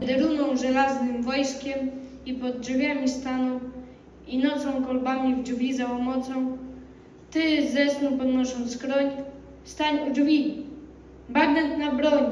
Gdy Runą żelaznym wojskiem i pod drzwiami staną i nocą kolbami w drzwi załomocą. Ty ze snu podnosząc skroń, stań u drzwi, bagnet na broń.